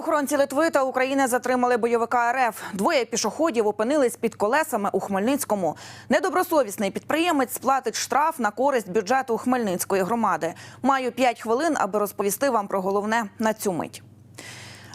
Правоохоронці Литви та України затримали бойовика РФ. Двоє пішоходів опинились під колесами у Хмельницькому. Недобросовісний підприємець сплатить штраф на користь бюджету Хмельницької громади. Маю 5 хвилин, аби розповісти вам про головне на цю мить.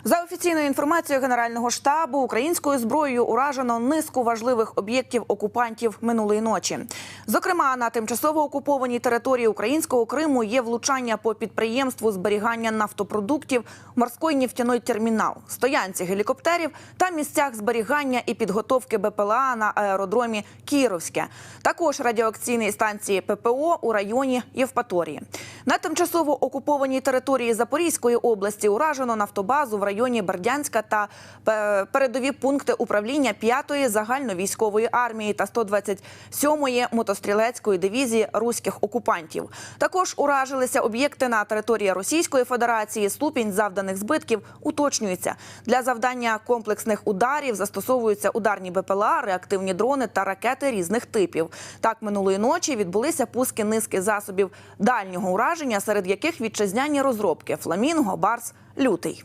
За офіційною інформацією Генерального штабу, українською зброєю уражено низку важливих об'єктів окупантів минулої ночі. Зокрема, на тимчасово окупованій території українського Криму є влучання по підприємству зберігання нафтопродуктів, морський нефтяний термінал, стоянці гелікоптерів та місцях зберігання і підготовки БПЛА на аеродромі Кіровське. Також радіоакційні станції ППО у районі Євпаторії. На тимчасово окупованій території Запорізької області уражено нафтобазу в районі Бердянська та е, передові пункти управління 5-ї загальновійськової армії та 127-ї мотострілецької дивізії руських окупантів. Також уражилися об'єкти на території Російської Федерації. Ступінь завданих збитків уточнюється. Для завдання комплексних ударів застосовуються ударні БПЛА, реактивні дрони та ракети різних типів. Так минулої ночі відбулися пуски низки засобів дальнього ураження, серед яких вітчизняні розробки Фламінго, Барс, Лютий.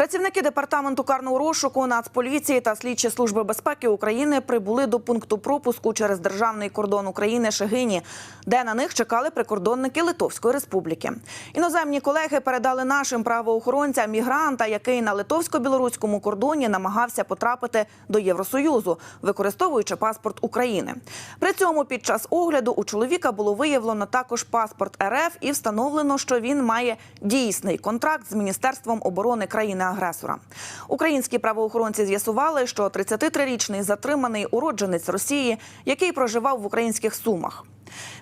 Працівники департаменту карного розшуку Нацполіції та слідчі служби безпеки України прибули до пункту пропуску через державний кордон України Шегині, де на них чекали прикордонники Литовської Республіки. Іноземні колеги передали нашим правоохоронцям мігранта, який на литовсько-білоруському кордоні намагався потрапити до Євросоюзу, використовуючи паспорт України. При цьому під час огляду у чоловіка було виявлено також паспорт РФ і встановлено, що він має дійсний контракт з Міністерством оборони країни агресора. Українські правоохоронці з'ясували, що 33-річний затриманий уродженець Росії, який проживав в українських сумах.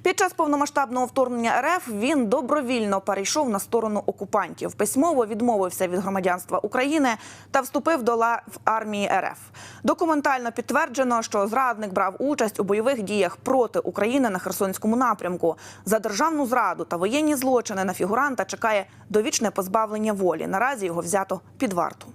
Під час повномасштабного вторгнення РФ він добровільно перейшов на сторону окупантів. Письмово відмовився від громадянства України та вступив до лав армії РФ. Документально підтверджено, що зрадник брав участь у бойових діях проти України на Херсонському напрямку. За державну зраду та воєнні злочини на фігуранта чекає довічне позбавлення волі. Наразі його взято під варту.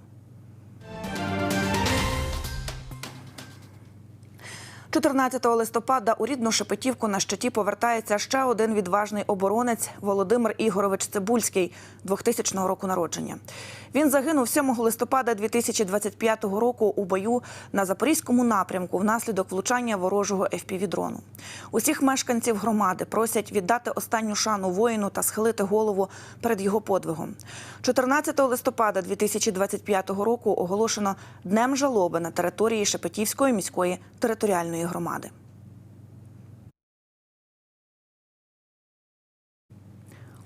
14 листопада у рідну Шепетівку на щиті повертається ще один відважний оборонець Володимир Ігорович Цибульський 2000 року народження. Він загинув 7 листопада 2025 року у бою на запорізькому напрямку внаслідок влучання ворожого FPV-дрону. Усіх мешканців громади просять віддати останню шану воїну та схилити голову перед його подвигом. 14 листопада 2025 року оголошено днем жалоби на території Шепетівської міської територіальної громади.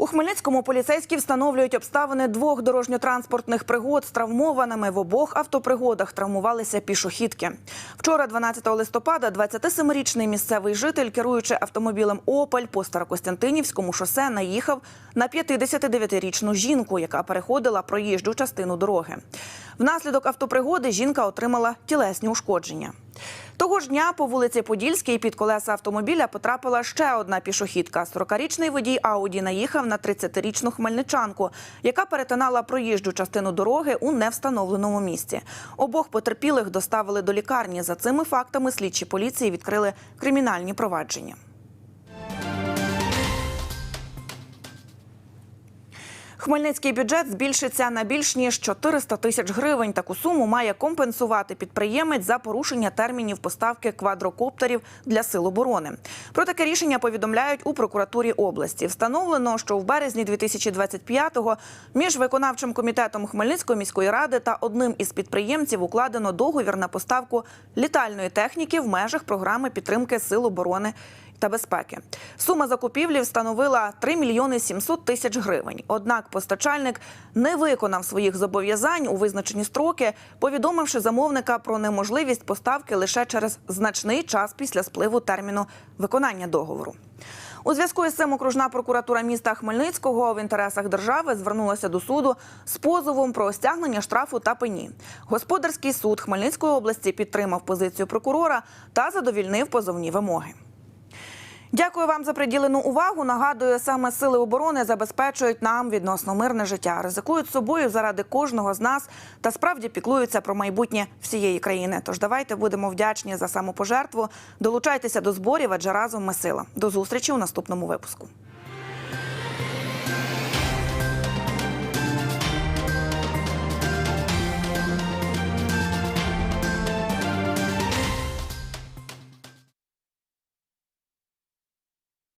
У Хмельницькому поліцейські встановлюють обставини двох дорожньо-транспортних пригод з травмованими. В обох автопригодах травмувалися пішохідки. Вчора, 12 листопада, 27-річний місцевий житель, керуючи автомобілем Опель по Старокостянтинівському шосе, наїхав на 59-річну жінку, яка переходила проїжджу частину дороги. Внаслідок автопригоди жінка отримала тілесні ушкодження. Того ж дня по вулиці Подільській під колеса автомобіля потрапила ще одна пішохідка. 40-річний водій Ауді наїхав на 30-річну хмельничанку, яка перетинала проїжджу частину дороги у невстановленому місці. Обох потерпілих доставили до лікарні. За цими фактами слідчі поліції відкрили кримінальні провадження. Хмельницький бюджет збільшиться на більш ніж 400 тисяч гривень. Таку суму має компенсувати підприємець за порушення термінів поставки квадрокоптерів для сил оборони. Про таке рішення повідомляють у прокуратурі області. Встановлено, що в березні 2025-го між виконавчим комітетом Хмельницької міської ради та одним із підприємців укладено договір на поставку літальної техніки в межах програми підтримки сил оборони та безпеки. Сума закупівлі встановила 3 мільйони 700 тисяч гривень. Однак постачальник не виконав своїх зобов'язань у визначені строки, повідомивши замовника про неможливість поставки лише через значний час після спливу терміну виконання договору. У зв'язку із цим окружна прокуратура міста Хмельницького в інтересах держави звернулася до суду з позовом про стягнення штрафу та пені. Господарський суд Хмельницької області підтримав позицію прокурора та задовільнив позовні вимоги. Дякую вам за приділену увагу. Нагадую, саме сили оборони забезпечують нам відносно мирне життя, ризикують собою заради кожного з нас та справді піклуються про майбутнє всієї країни. Тож давайте будемо вдячні за самопожертву. Долучайтеся до зборів, адже разом ми сила. До зустрічі у наступному випуску.